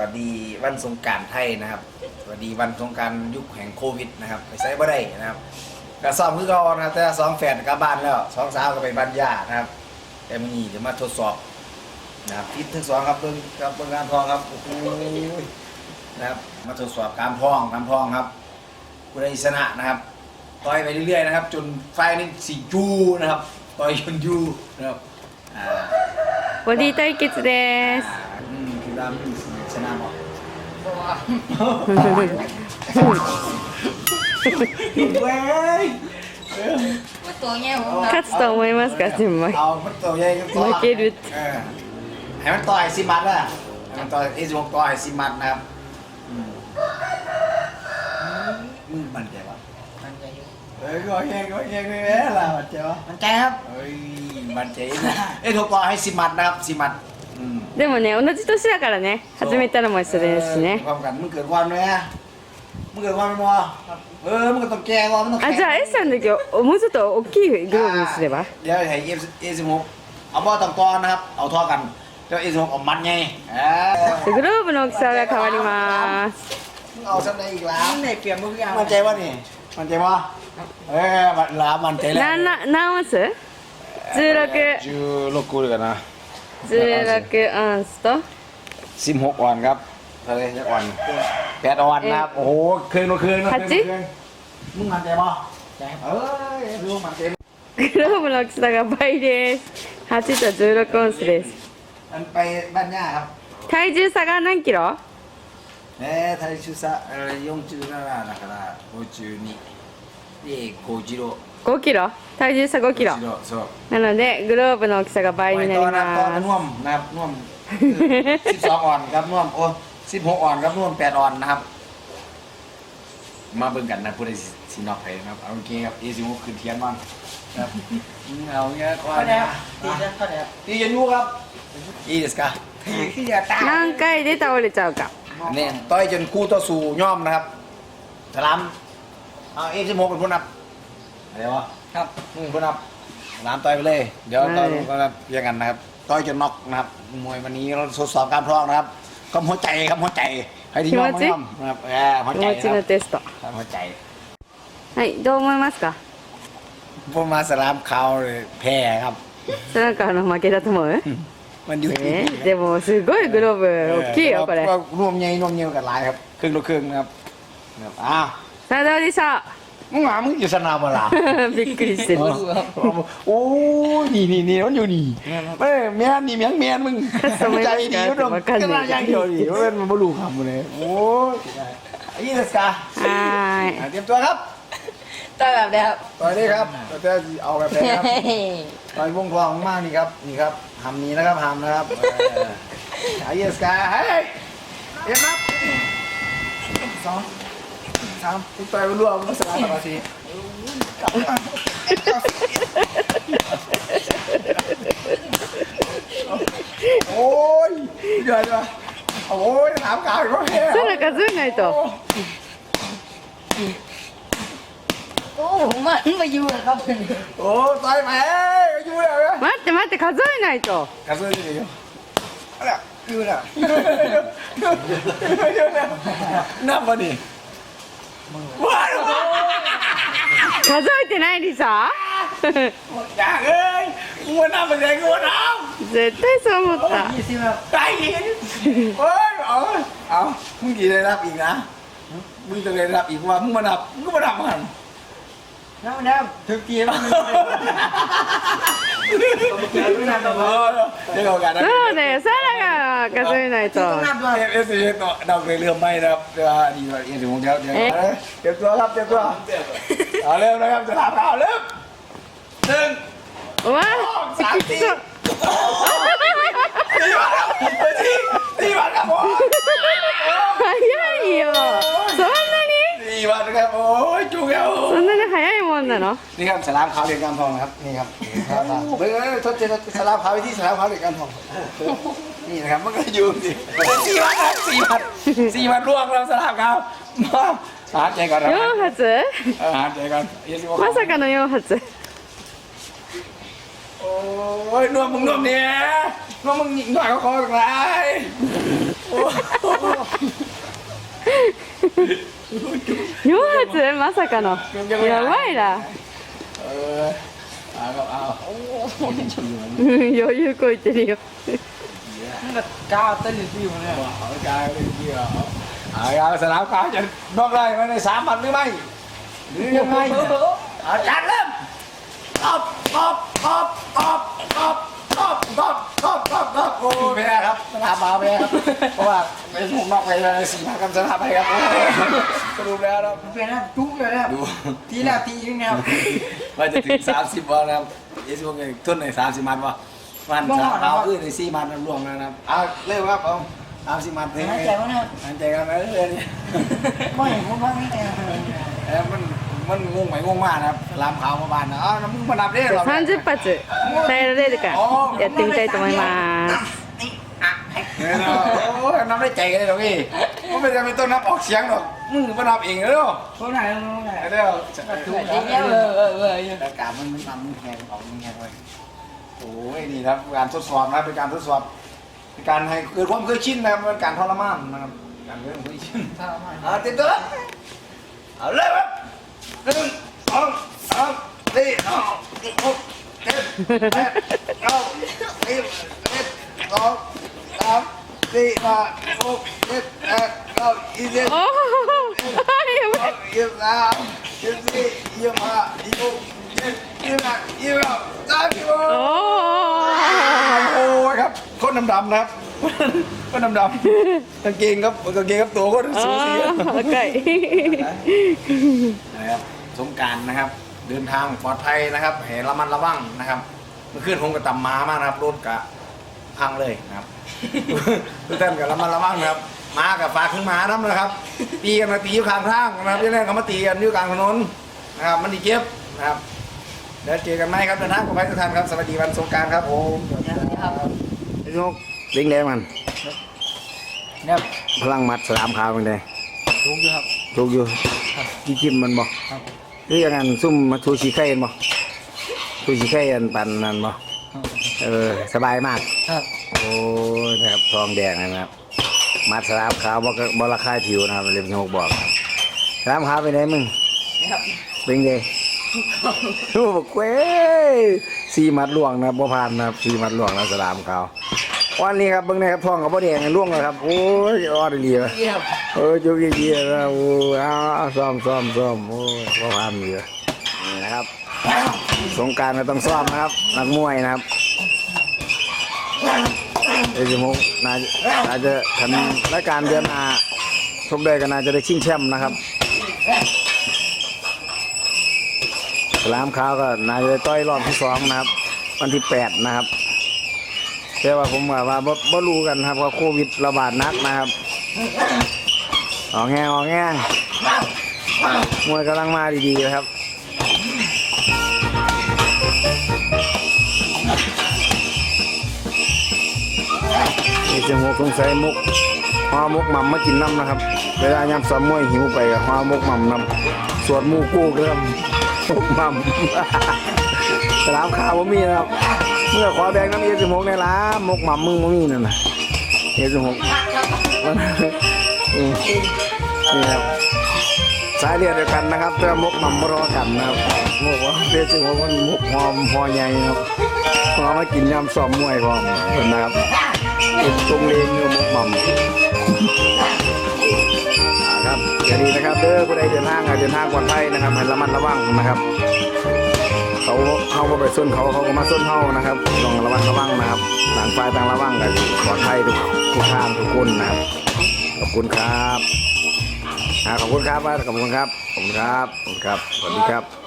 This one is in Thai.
วัสดีวันสงกรารไทยนะครับ สวัสดีวันสงกรารยุคแห่งโควิดนะครับไปใช้บ่ได้นะครับก็ซ้อมคือเขานะครับแต่สองแฟนกลับบ้านแล้วสองสาวก็ไปบ้านย่านะครับ แต่มื้อนี้เดี๋ยวมาทดสอบนะครับทิศทั้งสองครับเบิ่งกับเบิ่งการทองครับโอ้โหนะครับมาทดสอบการทองการทองครับผู้ใดชนะนะครับต่อยไปเรื่อยๆนะครับ จนไฟนี่สีจูนะครับต่อยจนยูนะครับอ่า ボディ対決です อืมคือดาม ชนะบอกเว้ย ตัวเงี้ยผม 勝つと思いますかジンマイ เอามันตัวใหญ่กันต่อ 負ける เออให้มันต่อยสิมัดอ่ะให้มันต่อยเอซิวต่อยสิมัดนะครับอืมมึงมันใจวะ มันใจอยู่ เอ้ยก็แย่ก็แย่ไม่แย่ละมันใจวะ มันใจครับ เอ้ยมันใจนะเอ้ยถูกต่อยให้สิมัดนะครับสิมัดอืม でもね同じ年だからね始めたのも一緒ですし เออ ね ความกันมึงเกิดวันไหมมึงเกิดวันไหมวะเออมึงก็ต้องแก้วะมึงต้อง あ แก้ じゃあ S さんの時もうちょっと大きいグローブにすれば เดี๋ยวให้เอฟเอสิบหกเอาบอตังตอนนะครับ เอาท่อกันเดี๋ยวเอสิบหกเอามันไงเออ でグローブの大きさが変わります มึงเอาสักได้อีกแล้ว มันได้เปรียบมืออย่าง มันใจวะนี่มันใจวะเออมันลามันใจแล้ว 何な何オンス16 จูโลกู เลยกันนะ 16アンスと สิบหกออนครับทะเลจะอ่อนแปดออนนะครับโอ้โหคืนละคืนละคืนมึงมันใจปะ ใจครับ เอ้ยรู้มันใจ グローブの大きさが倍です8と16オンスです มันไปบ้านย่าครับ 体重差が何キロ เอ๊ะไทยชูซะเอ่อยงจูนาราだから52で50 5キロ体重差5キロそう なのでグローブの大きさが倍になり ตอนนะตอน ま น่วมนะครับน่วมสิบสองอ่อนครับน่วมโอ้สิบหกอ่อนครับน่วมแปดอ่อนนะครับ มาเบิ่งกันนะผู้ใดสิสินอกไปนะครับเอาโอเคครับเอซิโมขึ้นเทียนบ้างครับอืมเอาเงี้ยก่อน เข้าใจ นะครับ ตีจะเข้าใจครับ ตีกันอยู่ครับいいですか ตีคืออย่าตาย す何回で倒れちゃうか เนี่ยต่อยจนคู่ต่อสู้ย่อมนะครับสลามเอาเอซิโมเป็นผู้นับ อะไรวะ ครับ มึงผู้นับสลามต่อยไปเลย เดี๋ยวต่อย ได้ ก็เรียงกันนะครับต่อยจนน็อกนะครับมวยวันนี้เราทดสอบการพร้อมนะครับก็หัวใจครับหัวใจให้ที่ย่อมย่อมนะครับเออหัว 気 ใจ 持 นะ ち ค の รับ テスト ครับหัวใจ はいどう思いますか ผมมาสลามเขาเลยแพ้ครับ それなんかあの負けだと思う มันอยู่ที่ えーでもすごいグローブ大きいよこれ ก็รวมใหญ่รวมเยี่ยวกันหลายครับครึ่งต่อครึ่งนะครับครับอ้าว さあどうでしょ มึงหมามึงอยู่สนามเวลา うびっくりしてる โอ้ยนี่นี่นี่มันอยู่นี่เอ้ยแม่นนี่แม่งแม่นมึงใจดีอยู่ตรงก็น่าอย่างเดียวดิเว้ยมันบ่รู้คำเลยโอ้ยไอ้ยี่สกา はーい อ่ะเตรียมตัวครับ ต่อยแบบเนี้ยครับ ต่อยนี่ครับเราจะเอาแบบไหนครับต่อยวงทองมากนี่ครับนี่ครับหำนี้นะครับหำนะครับเออไอ้ยี่สกาเฮ้ยเอ็มครับสอง sampai try dulu おいじゃあじゃあおーいなんかあるわけそ数えないとおーお前今言うわかおーさいまえ待って待って数えないと数えてるよほら言うな言うな何番に数えてないリサ อยากเอ้ยมัวน้ำมันแรงมัวน้ 絶対そう思った ยี่สิบครับ ำตายหินเฮ้ยเอาเอามึงกี่ได้รับอีกนะมึงจะได้รับอีกว่ามึงมานับมึงก็มานับมัน น้ำน้ำถึงกี่แล้ว เดี๋ยวกันนะ そうだよサラが数えないと ต้องนับด้วย เอฟเอฟซีต่อเราไปเรื่องไม่นะครับเดี๋ยวดีกว่าเอ็นถึงเดี๋ยวเดี๋ยวเตรียมตัวครับเตรียมตัวเอาเริ่มนะครับจะถามข่าวเริ่มหนึ่ง うわ สาม き สี่ つ สี่วันครับสี่สี่วันครับผม 早いよそんなに สี่วันนะครับโอ้ยจุกแล้ว そんなに早いもんなの นี่ครับสลามขาวเหรียญกำทองนะครับนี่ครับเฮ้ยทดเจนสลามขาวไปที่สลามขาวเหรียญกำทองนี่นะครับมันก็อยู่สิสี่วันครับสี่วันสี่วันล่วงแล้วสลามขาวมาหาใจก่อนนะ 4発 หาใจก่อนเย็นดีกว่า まさかの4発 โอ้ยนวมมึงนวมเนี่ยนวมมึงหน่อยก็คอจากไรโ まさかの。やばいな。余裕こいてるよ。ああ、 ตบตบตบตบตบโอ้แพ้ครับสนามมาแพ้ครับเพราะว่าเป็นผมนอกไปเลยสี่พันกับสนามไปครับสรุปแล้วครับเป็นนะจุ๊กเลยนะดูทีแล้วทีนึงนะครับว่าจะถึง30บอลนะครับเอสโอเกทุนใน30มันวะมันสามเอาอื่นใน4มันรวมแล้วนะครับเอาเร็วครับเอา30มันหายใจวะนะครับหายใจกันนะเรื่อยไม่เห็นผมว่าไม่ได้ๆเอ้ยมัน มันงงไหมงงมากนะครับลามขาวมาบานนะอ้าวน้ำมึงมาดับได้หรอ 30発耐えられるかやってみたいと思います เนี่ยเนาะโอ้ยน้ำได้ใจกันเลยหรอกพี่มันไม่จำเป็นต้องนับออกเสียงหรอกมึงมานับเองเลยเนาะ คนไหนคนไหน เดี๋ยว ถูกเยอะเออเออเออ อากาศมันมันมันแหงออกมันแหงเลยโอ้ยนี่ครับการทดสอบนะเป็นการทดสอบเป็นการให้เกิดความเคยชินนะครับเป็นการทรมานนะครับการเกิดความเคยชิน ถ้ามา เอาเต็มตัวแล้วเอาเลยครับ หนึ่งสองสามสี่ห้าหกเจ็ดแปดเก้าสิบสิบสองสามสี่ห้าหกเจ็ดแปดเก้ายี่สิบโอ้ยยี่สิบสามยี่สิบสี่ยี่สิบห้ายี่สิบหกยี่สิบเจ็ดยี่สิบแปดยี่สิบเก้าสามสิบโอ้โหครับคนดำๆนะครับ ก็ดำดำๆกางเกงครับกางเกงครับตัวก็สูสีอะโอเค นะครับสงการนะครับ เดินทางปลอดภัยนะครับแหระมันระวังนะครับเมื่ขึ้นหงกับตำมามากนะครับรถกะพังเลยนะครับ ทุกท่านกับระมัดระวังนะครับมากับฝากขึ้นมาน้ำนะครับ ตีกันมาตีอยู่กลางทางนะครับที่แรก็มาตีกันอยู่กลางถนนนะครับ มันดีเก็บนะครับเดี๋ยวเจอกันไหมครับเดินทางอดภัยทุกท่านครับสวัสดีวันสงการครับผมสวัสดีครับ ไอ้น รงมันเนี่ยพลังมัดสลามขาวเป็นไงถูกอยู่ครับถูกอยู่จิ้มจิ้มมันบ่ครับหรือยังไงซุ่มมาทูชิไข่กันบ่ทูชิไข่กันปันนั่นบ่เออสบายมากครับโอ้ยนะครับทองแดงนะครับ มัดสลามขาวบ่ก็บ่ระคายผิวนะครับเรียบโยกบอกสลามขาวไปไหนมึงครับเป็นไงโอ้บอกเว้ยสีมัดหลวงนะครับบ่ผ่านนะครับสีมัดหลวงนะสลามขาว วันนี้ครับเบิ่งนะครับทองกับบ่แดงล่วงแล้วครับโอ้ยออดดีเลยเยี่ยมเออจุกเยี่ยๆนะโอ้ยเอาเอาซ้อมซ้อมซ้อมโอ้ยว่าพามอยู่นี่นะครับ สงกรารก็ต้องซ้อมนะครับ นักมวยนะครับเอจิมุกน่าจะน่าจะทันรายการเดือนหน้าชกได้ก็น่าจะได้ชิงแชมป์นะครับสลามขาวก็น่าจะได้ต่อยรอบที่สองนะครับ วันที่แปดนะครับ แต่ว่าผมว่าว่าบ่บ่รู้กันครับว่าโควิดระบาดหนักนะครับออกแงงออกแงงมวยกำลังมาดีๆนะครับนี่จะหกสงสัยมุกห่อมุกหม่ำมากินน้ำนะครับ เวลายามสอมมวยหิวไปกับหอมุกหม่ำน้ำสวดมูกู้เริ่มมุกหม่ำ สลามขาวบ่มีนะครับ เมื่อขอแบงน้ำเอสิมกในร้านมุกหม่ำมึงบ่มีนั่นนะเอสิมกนี่ครับสายเลือดเดียวกันนะครับแต่มุกหม่ำรอกันนะครับมุกว่าเอสิมกมันมุกหอมหอใหญ่ครับพอมากินยำสอมมวยพร้อมเพิ่นนะครับตรงเลงอยู่มุกหม่ำครับอย่าดีนะครับเด้อผู้ใดเดินทางอะเดินทางปลอดภัยนะครับให้ระมัดระวังนะครับ เขาเขาก็ไปส้นเขาเขาก็มาส้นเขานะครับต้องระวังระวังนะครับต่างฝ่ายต่างระวังกันปลอดภัยทุกทุกทางทุกคนนะครับขอบคุณครับขอบคุณครับขอบคุณครับขอบคุณครับขอบคุณครับสวัสดีครับ